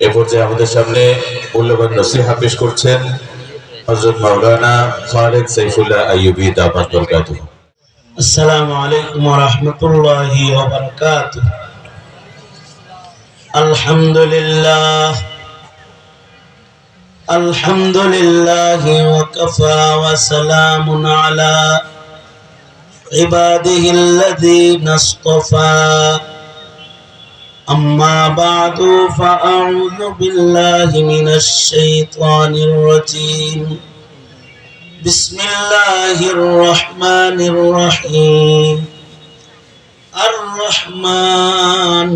এ পর্যায়ে আমাদের সামনে মূল্যবান নসিহা পেশ করছেন হজরত মাওলানা খালেদ সাইফুল্লাহ আইয়ুবী দামাত বরকাতুহু السلام عليكم ورحمة الله وبركاته الحمد لله الحمد لله وكفى وسلام على عباده الذين اصطفى أما بعد فأعوذ بالله من الشيطان الرجيم. بسم الله الرحمن الرحيم. الرحمن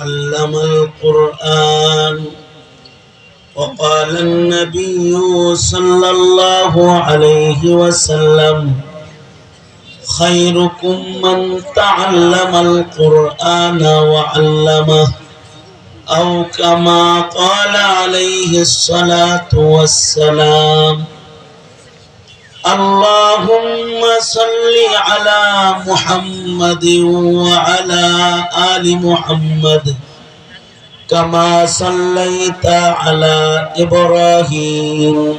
علم القرآن. وقال النبي صلى الله عليه وسلم خيركم من تعلم القرآن وعلمه أو كما قال عليه الصلاة والسلام. اللهم صل على محمد وعلى آل محمد كما صليت على إبراهيم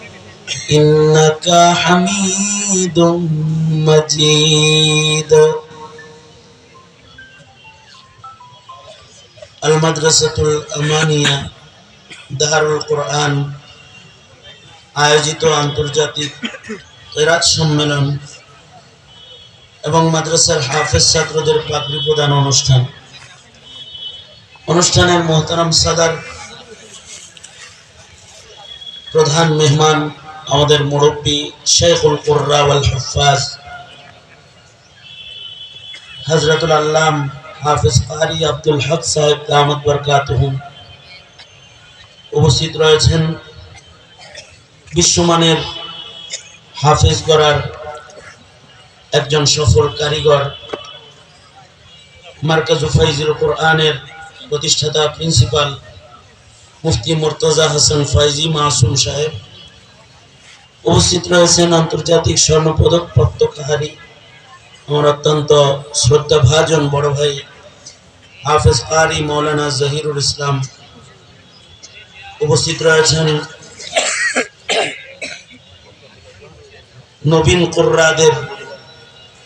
إنك حميد مجيد المدرسة الأمانية دار القرآن আয়োজিত আন্তর্জাতিক কেরাত সম্মেলন এবং মাদ্রাসার হাফেজ ছাত্রদের পাগড়ি প্রদান অনুষ্ঠান অনুষ্ঠানের মোহতারাম সাদার প্রধান মেহমান আমাদের মুরব্বী শেখুল কুর্রা ওয়াল হফাজ হজরতুল আল্লাম হাফিজ কারি আব্দুল হক সাহেব দামদ বরকাতহুম উপস্থিত রয়েছেন বিশ্বমানের হাফেজ করার একজন সফল কারিগর মার্কাজ ফাইজুল কোরআনের প্রতিষ্ঠাতা প্রিন্সিপাল মুফতি মোর্তজা হাসান ফাইজি মাসুম সাহেব। উপস্থিত রয়েছেন আন্তর্জাতিক স্বর্ণপদক প্রাপ্তকারী আমার অত্যন্ত শ্রদ্ধাভাজন বড় ভাই হাফেজ কারি মৌলানা জহিরুল ইসলাম উপস্থিত রয়েছেন নবীন কোর্রাদের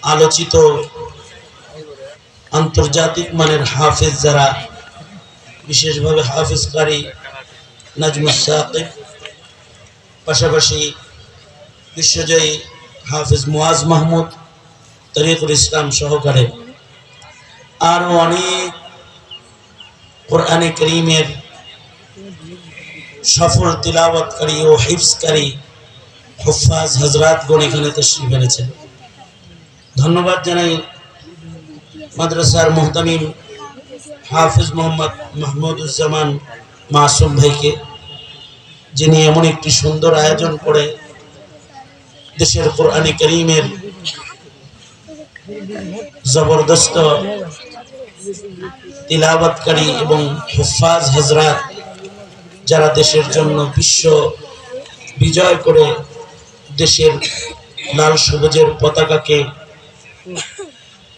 আলোচিত আন্তর্জাতিক মানের হাফেজ যারা, বিশেষভাবে হাফেজ কারি নাজমুস সাকিব। পাশাপাশি বিশ্বজয়ী হাফেজ মুয়াজ মাহমুদ তরিকুল ইসলাম সহকারে। আরও অনেক কোরআনে করিমের সফল তিলাবতকারী ও হিফসকারী হুফাজ হজরাতগণ এখানে তশরিফ এনেছেন। ধন্যবাদ জানাই মাদ্রাসার মোহতামিম হাফিজ মোহাম্মদ মাহমুদুজ্জামান মাসুম ভাইকে, যিনি এমন একটি সুন্দর আয়োজন করে দেশের কোরআনে করিমের জবরদস্ত তিলাবতকারী এবং হুফাজ হজরাত যারা দেশের জন্য বিশ্ব বিজয় করে দেশের লাল সবুজের পতাকাকে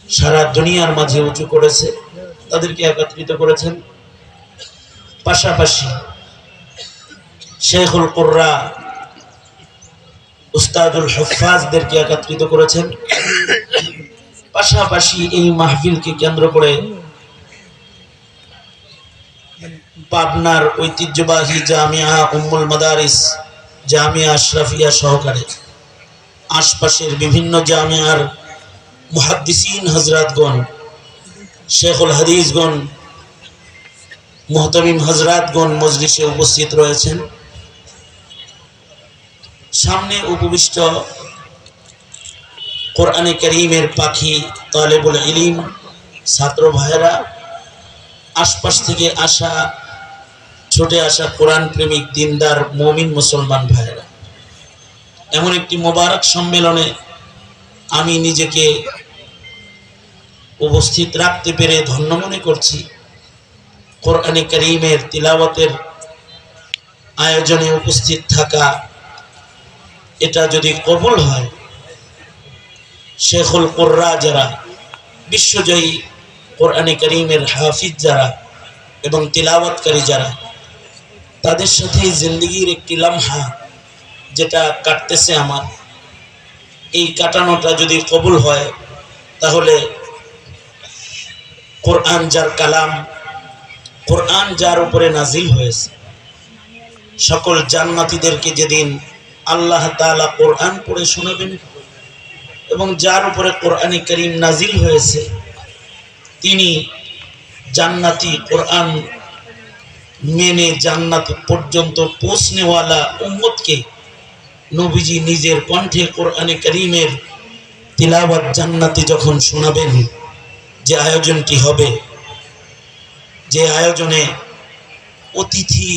সারা দুনিয়ার মাঝে উঁচু করেছে, তাদেরকে একত্রিত করেছেন। পাশাপাশি শেখুল কুর্রা উস্তাদুল হফাজদেরকে একত্রিত করেছেন। পাশাপাশি এই মাহফিলকে কেন্দ্র করে পাবনার ঐতিহ্যবাহী জামিয়া উম্মুল মাদারিস, জামিয়া আশরাফিয়া সহকারে আশপাশের বিভিন্ন জামিয়ার মুহাদ্দিসিন হজরাতগণ শেখুল হাদিসগণ, মোহতমিম হজরাতগণ মজলিসে উপস্থিত রয়েছেন। সামনে উপবিষ্ট কোরআনে করিমের পাখি তালেবুল ইলিম, ছাত্র ভাইয়েরা, আশপাশ থেকে আসা, ছুটে আসা কোরআন প্রেমিক দিনদার মমিন মুসলমান ভাইরা এমন একটি মোবারক সম্মেলনে আমি নিজেকে উপস্থিত রাখতে পেরে ধন্য মনে করছি। কোরআনে করিমের তিলাওয়াতের আয়োজনে উপস্থিত থাকা এটা যদি কবুল হয়, শেখুল কোর্রা যারা, বিশ্বজয়ী কোরআনে করিমের হাফিজ যারা এবং তিলাওয়াতকারী যারা, তাদের সাথে জিন্দগির একটি লম্হা যেটা কাটতেছে আমার। এই কাটানোটা যদি কবুল হয়, তাহলে কোরআন যার কালাম, কোরআন যার উপরে নাজিল হয়েছে, সকল জান্নাতীদেরকে যেদিন আল্লাহ তাআলা কোরআন পড়ে শোনাবেন এবং যার উপরে কোরআনে করিম নাজিল হয়েছে, তিনি জান্নাতি কোরআন মেনে জান্নাত পর্যন্ত পৌঁছনেওয়ালা উম্মতকে নবীজি নিজের কণ্ঠে কোরআনে করিমের তিলাওয়াত জান্নাতে যখন শোনাবেন, যে আয়োজনটি হবে, যে আয়োজনে অতিথি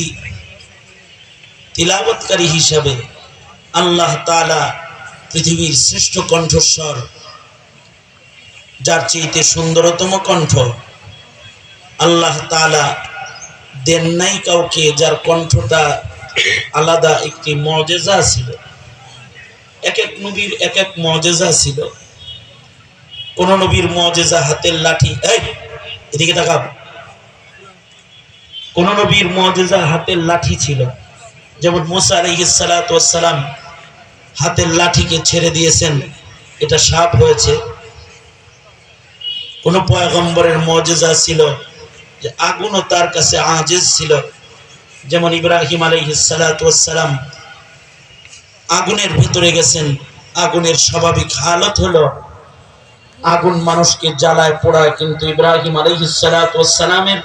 তিলাবতকারী হিসাবে আল্লাহ তাআলা পৃথিবীর শ্রেষ্ঠ কণ্ঠস্বর, যার চেয়েতে সুন্দরতম কণ্ঠ, আল্লাহ তাআলা দেন নাই কাউকে যার কণ্ঠটা আলাদা একটি মজেজা ছিল। এক এক নবীর এক এক মজেজা ছিল। কোন নবীর মজেজা হাতের লাঠি, এই, এদিকে তাকাও। কোন নবীর মজেজা হাতের লাঠি ছিল। যেমন মুসা আলাইহিসসালাম হাতের লাঠিকে ছেড়ে দিয়েছেন। এটা সাপ হয়েছে। কোন পয়গম্বরের মজেজা ছিল যে আগুনও তার কাছে আজেজ ছিল। যেমন ইব্রাহিম আলাইহিসসালাম আগুনের ভিতরে গেছেন। আগুনের স্বাভাবিক হালত হলো আগুন মানুষকে জ্বালায় পোড়ায়, কিন্তু ইব্রাহিম আলাইহিসসালামের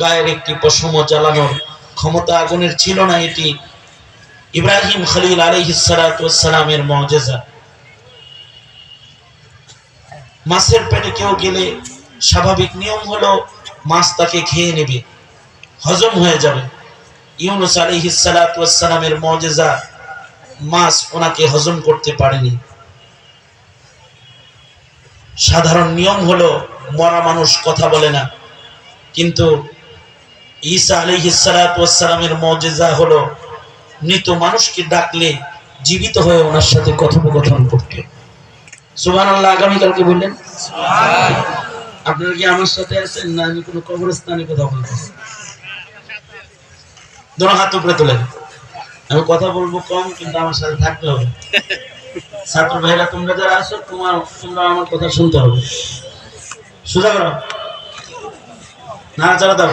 গায়ের একটি পশম জ্বালানোর ক্ষমতা আগুনের ছিল না এটি। ইব্রাহিম খলিল আলাইহিসসালামের মজেজা। মাছের পেটে কেউ গেলে স্বাভাবিক নিয়ম হলো মাছ তাকে খেয়ে নেবে, হজম হয়ে যাবে। ইউনুস আলাইহিসসালামের মজেজা মাছ ওনাকে হজম করতে পারেনি। সাধারণ নিয়ম হলো মরা মানুষ কথা বলে না, কিন্তু ঈসা আলহিসালামের মজেজা হলো মৃত মানুষকে ডাকলে জীবিত হয়ে ওনার সাথে কথোপকথন করতে সুবান আল্লাহ আগামীকালকে বললেন? আপনারা কি আমার সাথে আছেন না আমি কোনো কবরস্থানে কথা বলতেছি দোনো হাত উপরে তোলেন। আমি কথা বলব কম কিন্তু আমার সাথে থাকতে হবে। ছাত্র ভাইরা তোমরা যারা আছো তোমার তোমরা আমার কথা শুনতে হবে। সোজা করো। না যারা দাও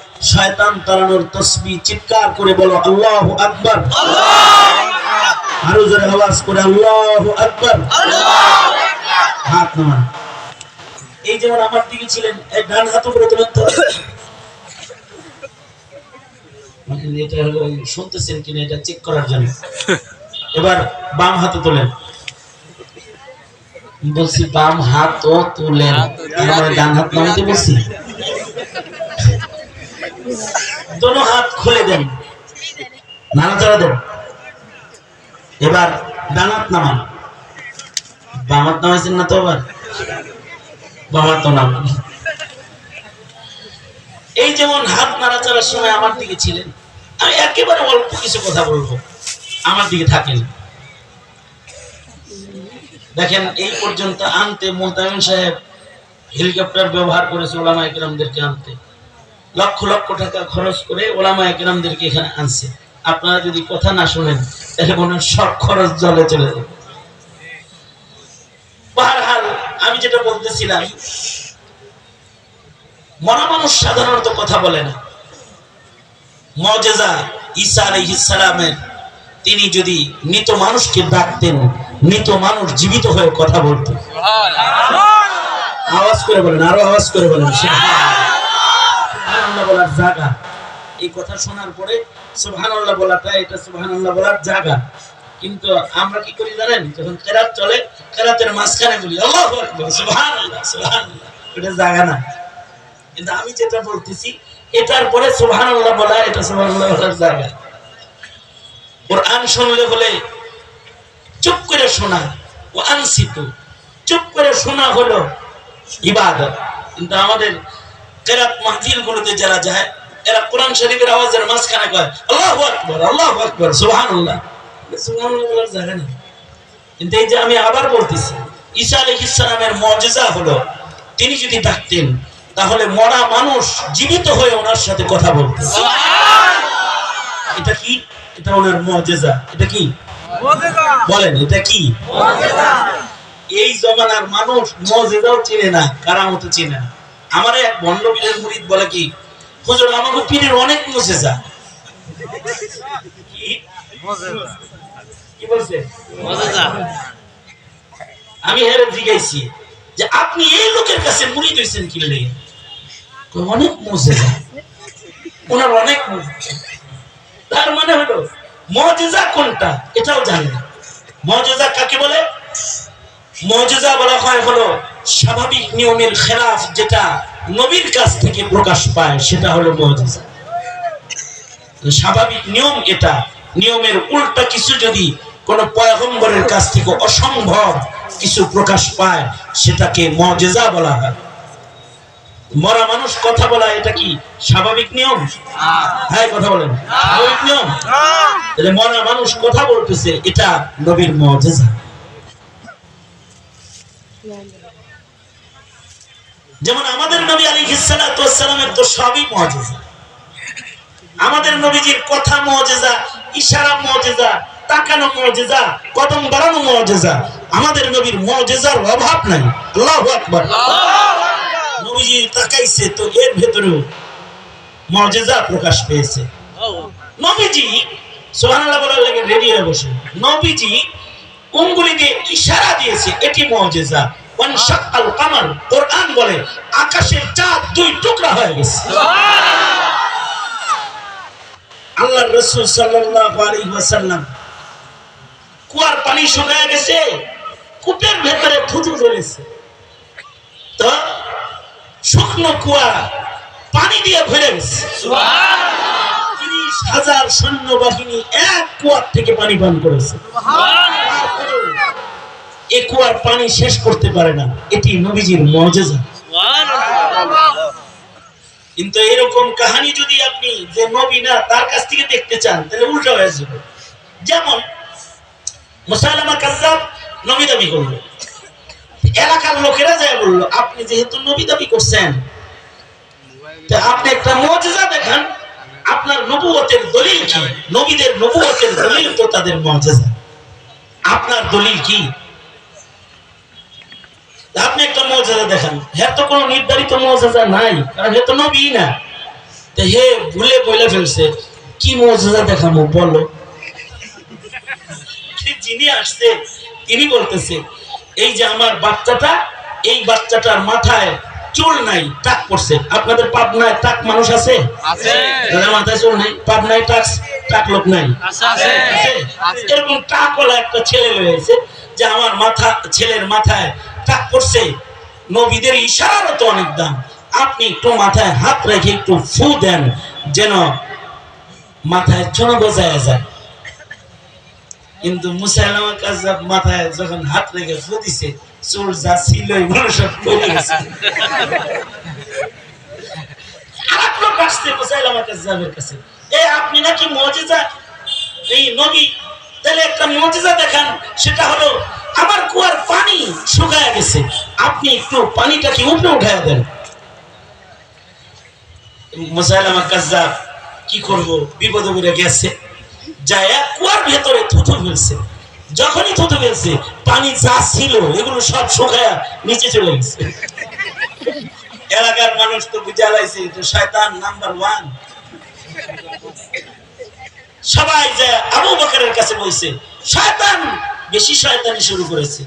শয়তান তাড়ানোর তসবি চিৎকার করে বলো আল্লাহ আকবর। আরও জোরে আওয়াজ করে আল্লাহ আকবার। হাত নামান। এই যেমন আমার দিকে ছিলেন এই ডান হাত উপরে তুলেন তো মানে এটা হলো শুনতেছেন কিনা এটা চেক করার জন্য। এবার বাম হাতে তোলেন। বলছি বাম হাত ও তুলেন আমার ডান হাত নামাতে বলছি। দোনো হাত খুলে দেন। দেন। এবার নামান। বাম হাত নামাইছেন না তো আবার? তো এই যেমন হাত নাড়াচাড়ার সময় আমার দিকে ছিলেন, আমি একেবারে অল্প কিছু কথা বলব। আমার দিকে থাকেন। দেখেন, এই পর্যন্ত আনতে মোহতামিম সাহেব হেলিকপ্টার ব্যবহার করেছে ওলামা একরামদেরকে আনতে। লক্ষ লক্ষ টাকা খরচ করে ওলামা একরামদেরকে এখানে আনছে। আপনারা যদি কথা না শুনেন তাহলে মনে হয় সব খরচ জলে চলে যাবে। আমি যেটা বলতেছিলাম মরা মানুষ সাধারণত কথা বলে না। মজেজা ঈসা আলাইহিস সালামের তিনি যদি মৃত মানুষকে ডাকতেন মৃত মানুষ জীবিত হয়ে কথা বলতেন আওয়াজ করে বলেন আরও আওয়াজ করে বলেন বলার জায়গা এই কথা শোনার পরে বলাটা, এটা বলার জায়গা কিন্তু আমরা কি করি জানেন? যখন কেরাত চলে, কেরাতের মাঝখানে বলি এটা জায়গা না। কিন্তু আমি যেটা বলতেছি, এটার পরে সুবহানাল্লাহ বলা, এটা সুবহানাল্লাহ বলার জায়গা কোরআন শুনলে বলে, চুপ করে শোনা ও আনসিত। চুপ করে শোনা হলো ইবাদত। কিন্তু আমাদের কেরাত যারা যায় এরা কোরআন শরীফের আওয়াজের মাঝখানে কয় আল্লাহু আকবার আল্লাহু আকবার জায়গা নেই কিন্তু এই যে আমি আবার বলতেছি ঈসা আলাইহিস সালামের মুজিজা হলো তিনি যদি ডাকতেন তাহলে মরা মানুষ জীবিত হয়ে ওনার সাথে কথা বলতেন এটা কি? এটা ওনার মুজিজা। এটা কি? বলেন এটা কি? এই জমানার মানুষ মজেদাও চিনে না কারামতো চিনে না। আমার এক বন্ড পীরের মুরিদ বলে কি? হুজুর আমাকে পীরের অনেক মজেজা কি? কি বলছে? আমি হেরে জিজ্ঞাসি যে আপনি এই লোকের কাছে মুরিদ হয়েছেন কি লেগে? অনেক মজেজা ওনার অনেক তার মানে হলো মজেজা কোনটা? এটাও জানে না। মজেজা কাকে বলে? মজেজা বলা হয় হলো স্বাভাবিক নিয়মের খেলাফ যেটা নবীর কাছ থেকে প্রকাশ পায় সেটা হলো মজেজা। স্বাভাবিক নিয়ম এটা। নিয়মের উল্টা কিছু যদি কোন পয়গম্বরের কাছ থেকে অসম্ভব কিছু প্রকাশ পায় সেটাকে মজেজা বলা হয়। মরা মানুষ কথা বলা এটা কি স্বাভাবিক নিয়ম? হ্যাঁ কথা বলেন। স্বাভাবিক নিয়ম? মরা মানুষ কথা বলতেছে এটা নবীর মজেজা। যেমন আমাদের নবী আলী সালামের তো সবই মজেজা। আমাদের নবীজির কথা মজেজা, ইশারা মজেজা, তাকানো মজেজা, কদম বাড়ানো মজেজা। আমাদের নবীর মজেজার অভাব নাই। আল্লাহু আকবার। নবীজি তাকাইছে তো এর ভেতরেও মজেজা প্রকাশ পেয়েছে। নবীজি, সুবহানাল্লাহ বলার লাগে রেডি হয়ে বসে। নবীজি উঙ্গুলি দিয়ে ইশারা দিয়েছে, এটি মুজিজা। ওয়ান শাক্কাল কামার, কোরআন বলে, আকাশের চাঁদ দুই টুকরা হয়ে গেছে। আল্লাহর রাসূল সাল্লাল্লাহু আলাইহি ওয়াসাল্লাম কুয়ার পানি শুকায় গেছে কূপের ভেতরে থুতু জ্বলেছে। তো, শুকনো কুয়া পানি দিয়ে ভরে গেছে। তিরিশ হাজার সৈন্যবাহিনী এক কুয়ার থেকে পানি পান করেছে। এ কুয়ার পানি শেষ করতে পারে না। এটি নবীজির মজেজা কিন্তু এরকম কাহানি যদি আপনি যে নবী না, তার কাছ থেকে দেখতে চান, তাহলে উল্টো হয়ে যাবে। যেমন মুসালামা কাজ্জাব নবী দাবি করল। এলাকার লোকেরা যায় বলল, আপনি যেহেতু নবী দাবি করছেন আপনি একটা মজেজা দেখান, আপনার নবুয়তের দলিল কি? নবীদের নবুয়তের দলিল তো তাদের মজেজা আপনার দলিল কি? আপনি একটা মজেজা দেখান। হ্যাঁ তো কোনো নির্ধারিত মজেজা নাই কারণ হে তো নবী না। তা হে ভুলে বলে ফেলছে কি মজেজা দেখাবো বলো। যিনি আসছে তিনি বলতেছে এই যে আমার বাচ্চাটা এই বাচ্চাটার মাথায় চুল নাই টাক পড়ছে। আপনাদের পাবনায় টাক মানুষ আছে? যাদের মাথায় চুল নাই পাবনায় টাক টাক লোক নাই। এরকম টাকওয়ালা একটা ছেলে রয়েছে যে আমার মাথা ছেলের মাথায় টাক পড়ছে, নবীদের ইশারারও তো অনেক দাম। আপনি একটু মাথায় হাত রেখে একটু ফু দেন, যেন মাথায় চুন বোঝায় যায়। কিন্তু মুসাইলামা মাথায় যখন হাত রেখে ফু দিছে, চোর যা ছিল আপনি নাকি মজিজা? এই নবী, তাহলে একটা মজিজা দেখান, সেটা হলো আমার কুয়ার পানি শুকায় গেছে। আপনি একটু পানিটাকে উপরে উঠায় দেন। কি করব? বিপদে পড়ে গেছে। যায় কুয়ার ভেতরে থুথু ফেলছে। যখনই থুথু ফেলছে, পানি যা ছিল, এগুলো সব শুকায়া নিচে চলে গেছে। এলাকার মানুষ তো শয়তান নাম্বার ওয়ান। সবাই যে আবু বকরের কাছে বলছে, শয়তান বেশি শয়তানি শুরু করেছে।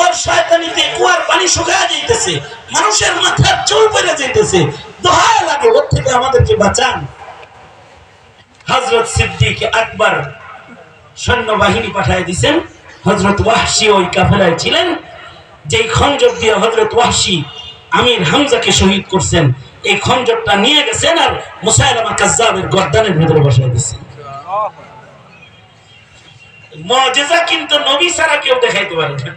ওর শয়তানিতে কুয়ার পানি শুকায় যাইতেছে, মানুষের মাথার চুল পড়ে যাইতেছে। দোহায় লাগে, ওর থেকে আমাদেরকে বাঁচান। হজরত সিদ্দিক আকবর সৈন্যবাহিনী পাঠিয়ে দিছেন হজরত ওয়াহশি ওই কাফেলায় ছিলেন। যেই খঞ্জর দিয়ে হজরত ওয়াহশি আমির হামজাকে শহীদ করছেন, এই খঞ্জরটা নিয়ে গেছেন আর মুসাইলামা কাজ্জাবের গর্দানের ভিতরে বসায় দিচ্ছেন মজেজা কিন্তু নবী ছাড়া কেউ দেখাইতে পারে না।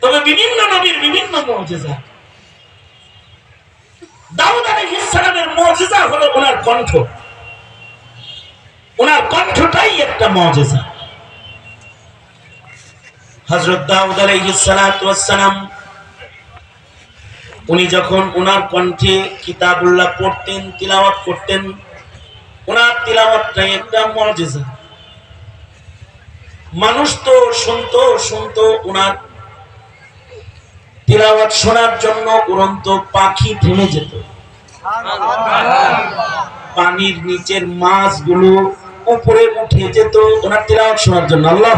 তবে বিভিন্ন নবীর বিভিন্ন মজেজা। দাউদ উনি যখন ওনার কণ্ঠে কিতাবুল্লাহ পড়তেন, তিলাওয়াত করতেন ওনার তিলাওয়াতটাই একটা মজেজা। মানুষ তো শুনতো শুনতো ওনার তিলাওয়াত শোনার জন্য উড়ন্ত পাখি থেমে যেত। পানির নিচের মাছগুলো উপরে উঠে যেত ওনার তিলাওয়াত শোনার জন্য। আল্লাহ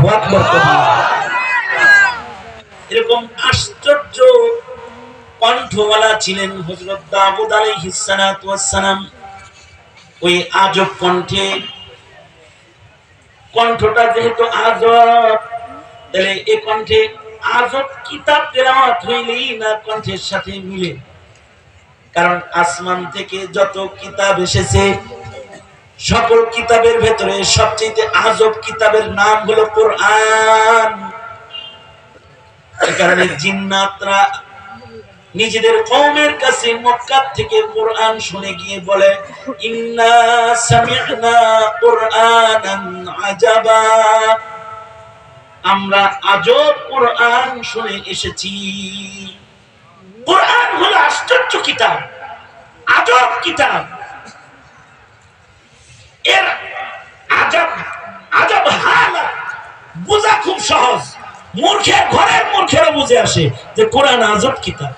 এরকম আশ্চর্য কণ্ঠওয়ালা ছিলেন হযরত দাবুদ আলাইহিস সালাম। ওই আজব কণ্ঠে। কণ্ঠটা যেহেতু আজব, তাহলে এই কণ্ঠে আজব কিতাব হইলেই না কণ্ঠের সাথে মিলে? কারণ আসমান থেকে যত কিতাব এসেছে, সকল কিতাবের ভেতরে সবচেয়ে আজব কিতাবের নাম হলো কোরআন। কারণে জিন্নাতরা নিজেদের কওমের কাছে মক্কা থেকে কোরআন শুনে গিয়ে বলে, ইন্না কোরআনান আজাবা। আমরা আজব কোরআন শুনে এসেছি। কোরআন হলো আশ্চর্য কিতাব, আজব কিতাব। এর আজব আজব হালা বোঝা খুব সহজ। মূর্খের ঘরের মূর্খেরও বুঝে আসে যে কোরআন আজব কিতাব।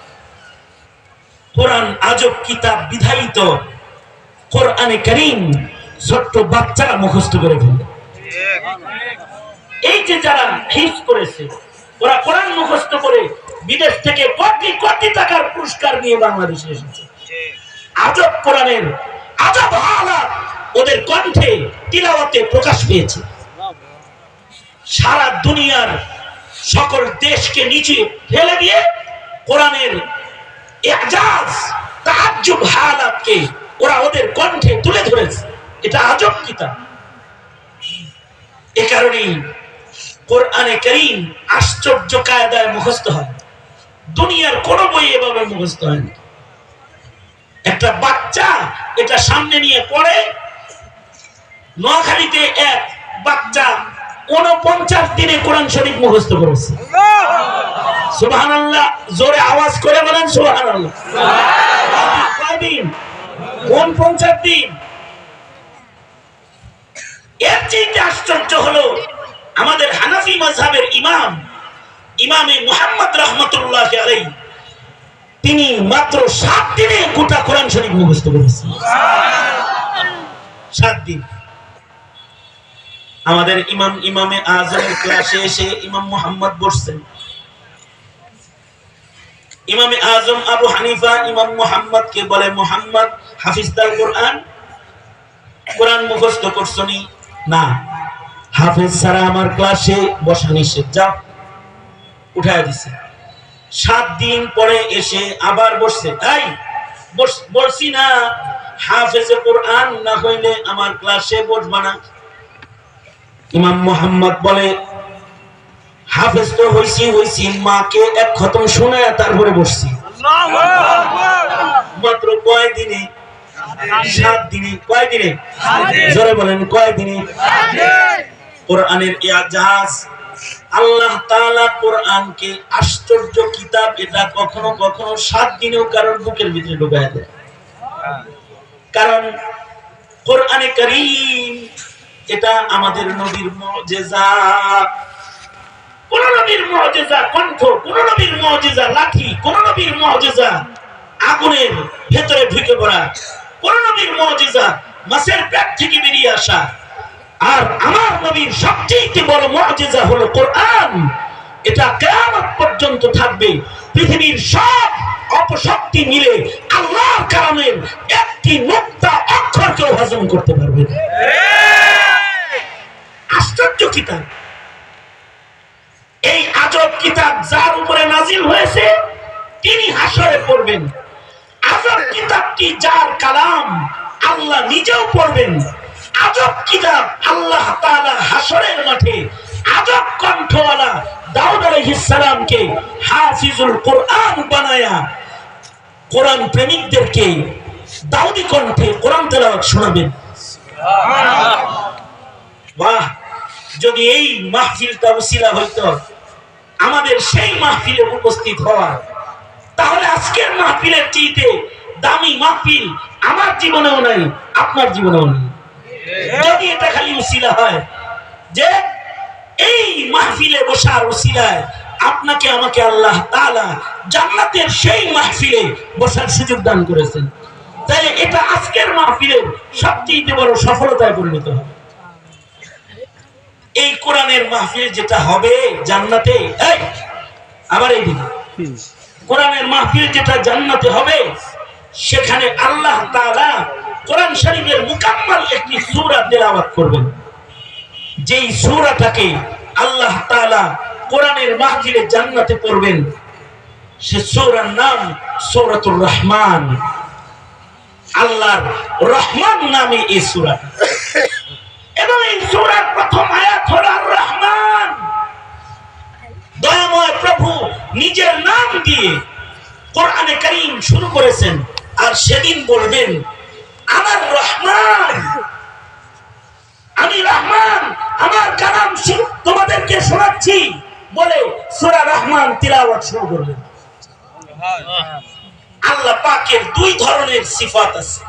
কোরআন আজব কিতাব বিধায়িত। কোরআনে করিম ছোট্ট বাচ্চারা মুখস্থ করে ফেলে এই যে যারা হিস করেছে, ওরা কোরআন মুখস্থ করে বিদেশ থেকে কোটি কোটি টাকার পুরস্কার নিয়ে বাংলাদেশে এসেছে। আজব কোরআনের আজব হালাত ওদের কণ্ঠে তিলাওয়াতে প্রকাশ পেয়েছে। সারা দুনিয়ার সকল দেশকে নিচে ফেলে দিয়ে কোরআনের এজাজ তাজ্জুব হালাতকে ওরা ওদের কণ্ঠে তুলে ধরেছে। এটা আজব কিতাব। এ কারণেই কোরআনে করিম আশ্চর্য কায়দায় মুখস্থ হয়। দুনিয়ার কোন বই এভাবে মুখস্থ হয় না। একটা বাচ্চা এটা সামনে নিয়ে পড়ে, নোয়াখালীতে এক বাচ্চা উনপঞ্চাশ দিনে কোরআন শরীফ মুখস্থ করেছে। সুবাহান আল্লাহ জোরে আওয়াজ করে বলেন সুবাহান আল্লাহ উনপঞ্চাশ দিন। এর চেয়ে আশ্চর্য হলো, আমাদের হানাফি মাযহাবের ইমাম, ইমামে মুহাম্মদ রহমতুল্লাহ আলাই তিনি মাত্র সাত দিনে গোটা কোরআন শরীফ মুখস্থ করেছেন। সাত দিন। আমাদের ইমাম, ইমামে আজমের ক্লাসে এসে ইমাম মুহাম্মদ বসছেন। ইমামে আজম আবু হানিফা ইমাম মুহাম্মদ কে বলে, মুহাম্মদ হাফিজদার কোরআন? কোরআন মুখস্থ করছনি না? হাফেজ ছাড়া আমার ক্লাসে বসা নিষেধ। যাও। উঠায় দিছে। সাত দিন পরে এসে আবার বসছে। তাই বলছি না। হাফেজে কোরআন না হইলে আমার ক্লাসে বসবা না। ইমাম মোহাম্মদ বলে হাফেজ তো হইছি হইছি মাকে এক খতম শুনে তারপরে বসছি। মাত্র কয় দিনে? সাত দিনে। কয় দিনে? জোরে বলেন কয় দিনে? কোরআনের ইয়াজাজ আল্লাহ তাআলা কোরআনকে আশ্চর্য কিতাব এটা কখনো কখনো সাত দিনেও কারোর বুকের ভিতরে ঢুকায় দেয়। কারণ কোরআনে করিম এটা আমাদের নবীর মুজিজা। কোন নবীর মুজিজা, কণ্ঠ, কোন নবীর মুজিজা, লাঠি, কোন নবীর মুজিজা, আগুনের ভেতরে ঢুকে পড়া। কোন নবীর মুজিজা, মাছের পেট থেকে বেরিয়ে আসা। আর আমার নবীর সবচেয়ে বড় মুআজিজা হলো কোরআন। এটা কিয়ামত পর্যন্ত থাকবে। পৃথিবীর সব অপশক্তি মিলে আল্লাহর কালামের একটি নোক্তা অক্ষরকেও হজম করতে পারবে না। আশ্চর্য কিতাব। এই আজব কিতাব যার উপরে নাজিল হয়েছে তিনি হাসরে পড়বেন। আজব কিতাবটি যার কালাম আল্লাহ নিজেও পড়বেন? আজব কিতাব আল্লাহ তাআলা হাসরের মাঠে আজব কণ্ঠওয়ালা দাউদ আলাইহিস সালামকে হাফিজুল কোরআন বানায়া কোরআন প্রেমিকদেরকে দাউদি কণ্ঠে কোরআন তেলাওয়াত শোনাবেন। বাহ! যদি এই মাহফিলটা উসিলা হইতো আমাদের সেই মাহফিলে উপস্থিত হওয়া তাহলে আজকের মাহফিলের চাইতে দামি মাহফিল আমার জীবনেও নাই আপনার জীবনেও নেই। যদি এটা খালি উসিলা হয় যে এই মাহফিলে বসার উসিলায় আপনাকে আমাকে আল্লাহ তাআলা জান্নাতের সেই মাহফিলে বসার সুযোগ দান করেছেন। তাই এটা আজকের মাহফিলের সবচেয়ে বড় সফলতায় পরিণত হবে। এই কোরআনের মাহফিল যেটা হবে জান্নাতে আবার এই দিকে। কোরআনের মাহফিল যেটা জান্নাতে হবে সেখানে আল্লাহ তাআলা কোরআন শরীফের মুকাম্মাল একটি সূরা তেলাওয়াত করবেন। যেই সূরাটাকে আল্লাহ তাআলা কোরআনের মাহফিলে জান্নাতে পড়বেন সে সূরার নাম সূরাতুর রহমান। আল্লাহর রহমান নামে এই সূরা। এবং এই সূরার প্রথম আয়াত হলো রহমান দয়াময় প্রভু নিজের নাম দিয়ে কোরআনে কারীম শুরু করেছেন আর সেদিন বলবেন, আমার রহমান, আমি রহমান, আমার কালাম তোমাদেরকে শোনাচ্ছি। বলে সূরা রহমান তিলাওয়াত শুরু করবেন। আল্লাহ পাকের দুই ধরনের সিফাত আছে।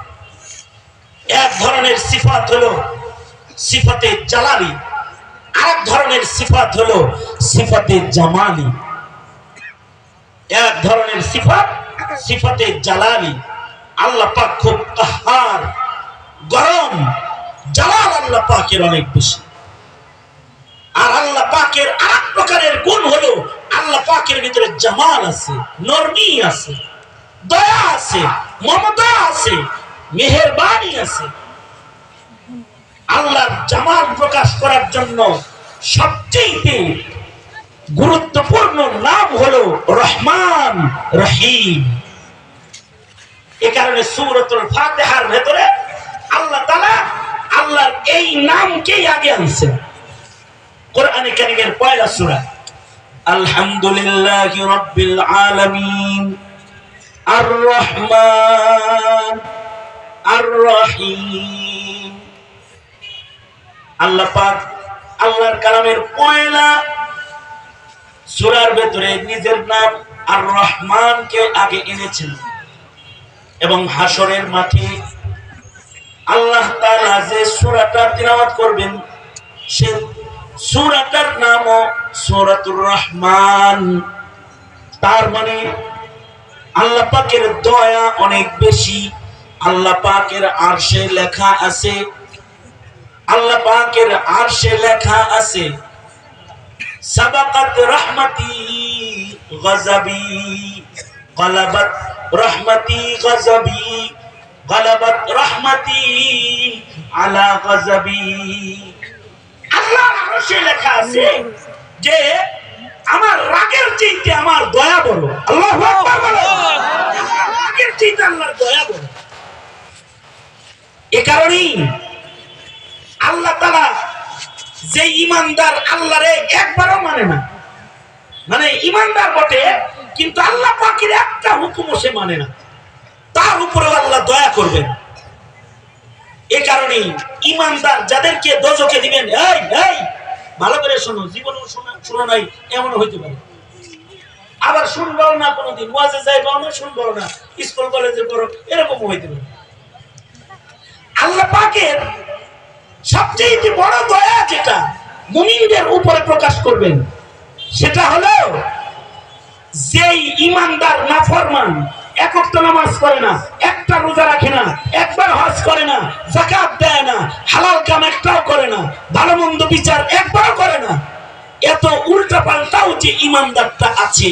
এক ধরনের সিফাত হলো সিফাতে জালালি। আরেক ধরনের সিফাত হলো সিফাতে জামালি। এক ধরনের সিফাত সিফাতে জালালি। আল্লাহ পাক খুব কাহার গরম, জালাল আল্লাহ পাকের অনেক বেশি। আর আল্লাহ পাকের আরেক প্রকারের গুণ হলো আল্লাহ পাকের ভিতরে জামাল আছে, নরমি আছে, দয়া আছে, মমতা আছে, মেহেরবানি আছে। আল্লাহর জামাল প্রকাশ করার জন্য সবচেয়ে গুরুত্বপূর্ণ নাম হলো রহমান রহিম। এ কারণে সূরাতুল ফাতিহার ভেতরে আল্লাহ তালা আল্লাহর এই নামকেই আগে আনছেন। কোরআনে কারীমের পয়লা সূরা, আলহামদুলিল্লাহি রাব্বিল আলামিন। আর রহমান আর রহিম আল্লাহ পাক আল্লাহর কালামের পয়লা সূরার ভেতরে নিজের নাম আর রহমানকে আগে এনেছেন। এবং হাসরের মাঠে আল্লাহ তাআলা যে সূরাটা তিলাওয়াত করবেন, সে সূরাটার নামও সূরাতুর রহমান। তার মানে আল্লাহ পাকের দয়া অনেক বেশি, আল্লাহ পাকের আরশে লেখা আছে আল্লাহ পাকের আরশে লেখা আছে, সাবাকাত রহমতি গজবি, গলাবাত রহমতি গজবি, গলাবাত রহমতি আলা গজবি। আল্লাহর আরশে লেখা আছে যে, আমার রাগের চাইতে আমার দয়া বড়। আল্লাহু রাগের চাইতে আল্লাহর দয়া বড়। এ কারণেই আল্লাহ তাআলা যে ইমানদার আল্লাহরে একবারও মানে না। মানে ইমানদার বটে, কিন্তু আল্লাহ পাখির একটা হুকুমও সে মানে না। তার উপরে আল্লাহ দয়া করবেন। এ কারণে ইমানদার যাদেরকে দোজকে দিবেন, এই এই, ভালো করে শোনো জীবন শোনা নাই এমন হইতে পারে। আবার শুনবাও না কোনোদিন, ওয়াজে যাইবাও না, শুনবাও না, স্কুল, কলেজে করো এরকম হইতে পারে। আল্লাহ পাকের সবচেয়ে বড় দয়া যেটা মুমিনদের উপরে প্রকাশ করবেন, সেটা হলো যেই ইমানদার নাফরমান এক ওয়াক্ত নামাজ পড়ে না, একটা রোজা রাখে না, একবার হজ করে না জাকাত দেয় না, হালাল কাম একটাও করে না ভালো মন্দ বিচার একবারও করে না, এত উল্টা পাল্টাও যে ইমানদারটা আছে,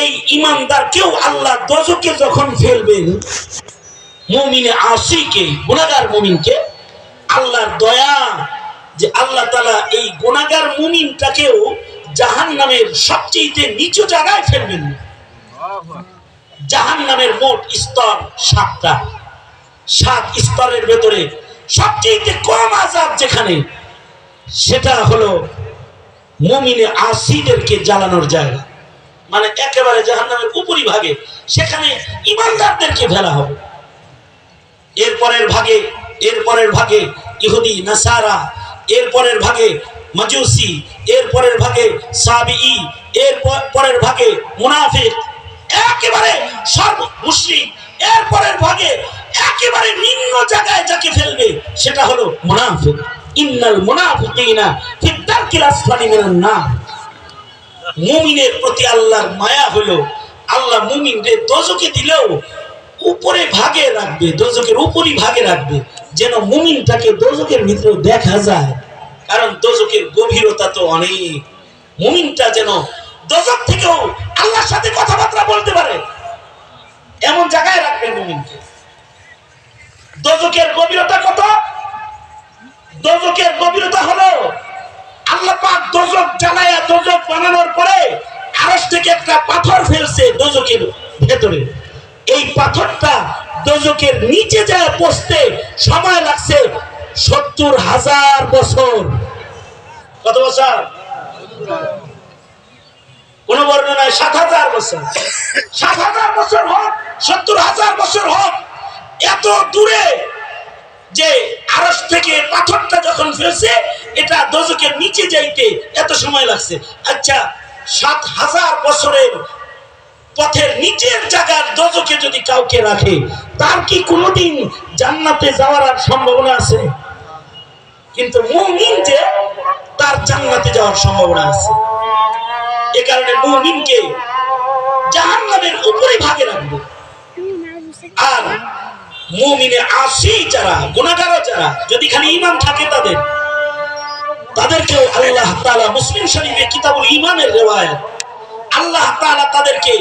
এই ইমানদার কেউ আল্লাহ দজকে যখন ফেলবেন, মুমিনে আসিকে গুনাগার মুমিনকে আল্লাহর দয়া যে আল্লাহ তালা এই গোনাগার মুমিনটাকেও জাহান নামের সবচেয়ে নিচু জায়গায় ফেলবেন। জাহান নামের মোট স্তর সাতটা। সাত স্তরের ভেতরে সবচেয়ে কম আজাব যেখানে, সেটা হলো মুমিনে আসিদেরকে জ্বালানোর জায়গা। মানে একেবারে জাহান্নামের উপরি ভাগে সেখানে ইমানদারদেরকে ফেলা হবে। এরপরের ভাগে এরপরের ভাগে ইহুদি, নাসারা এরপরের ভাগে মাজুসি এরপরের ভাগে সাবি এর পরের ভাগে মুনাফিক, একেবারে সর্ব মুসলিম এরপরের ভাগে একেবারে নিম্ন জায়গায় যাকে ফেলবে, সেটা হলো মুনাফিক। ইন্নাল মুনাফিকিনা ফিদ দারকিল আসফালি মিনান নার। মুমিনের প্রতি আল্লাহর মায়া হলো, আল্লাহ মুমিনদের দোজকে দিলেও উপরে ভাগে রাখবে দোজকের উপরই ভাগে রাখবে, যেন মুমিনটাকে দোজকের ভিতরে দেখা যায়। কারণ দোজকের গভীরতা তো অনেক। মুমিনটা যেন দোজক থেকেও আল্লাহর সাথে কথাবার্তা বলতে পারে। এমন জায়গায় রাখবে মুমিনকে। দোজকের গভীরতা কত? দোজকের গভীরতা হলো আল্লাহ পাক দোজক জ্বালায়া দোজক বানানোর পরে আরশ থেকে একটা পাথর ফেলছে দোজকের ভেতরে। এই পাথরটা দোজকের নিচে যায় পৌঁছতে সময় লাগছে সত্তর হাজার বছর। কত বছর? কোন বর্ণনায় সাত হাজার বছর। সাত হাজার বছর হোক, সত্তর হাজার বছর হোক, এত দূরে যে আরস থেকে পাথরটা যখন ফেলছে, এটা দোজকের নিচে যাইতে এত সময় লাগছে। আচ্ছা সাত হাজার বছরের পথের নিচের জায়গার দোজকে যদি কাউকে রাখে, তার কি কোনোদিন জান্নাতে যাওয়ার আর সম্ভাবনা আছে? কিন্তু মুমিন যে, তার জান্নাতে যাওয়ার সম্ভাবনা আছে। এ কারণে মুমিনকে জাহান্নামের উপরে ভাগে রাখবে। আর মুমিনে আসি যারা গুণাগারও যারা, যদি খালি ইমান থাকে তাদের, তাদেরকেও আল্লাহ তাআলা মুসলিম শরীফে কিতাবুল ইমানের রেওয়ায়াত আল্লাহ তাআলা তাদেরকে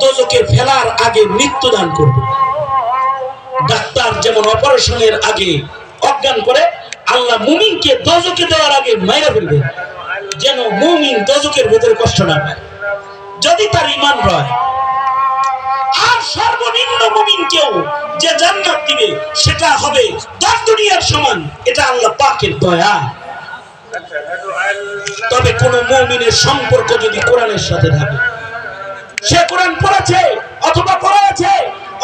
দোজকে ফেলার আগে মৃত্যু দান করবে। ডাক্তার যেমন অপারেশনের আগে অজ্ঞান করে, আল্লাহ মুমিনকে দোজকে দেওয়ার আগে মাইরা ফেলবে। যেন মুমিন দোজকের ভেতরে কষ্ট না পায়। যদি তার ইমান রয়, আর সর্বনিম্ন মুমিনকেও যে জান্নাত দিবে, সেটা হবে দশ দুনিয়ার সমান, এটা আল্লাহ পাকের দয়া। তবে কোন মৌমিনের সম্পর্ক যদি কোরআনের সাথে থাকে, সে কোরআন পড়েছে, অথবা পড়েছে,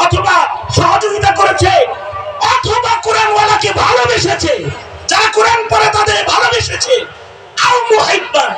অথবা সহযোগিতা করেছে, অথবা কোরআনওয়ালাকে ভালোবেসেছে। যারা কোরআন পড়ে তাদের ভালোবেসেছে। আও মুহাইব্বান।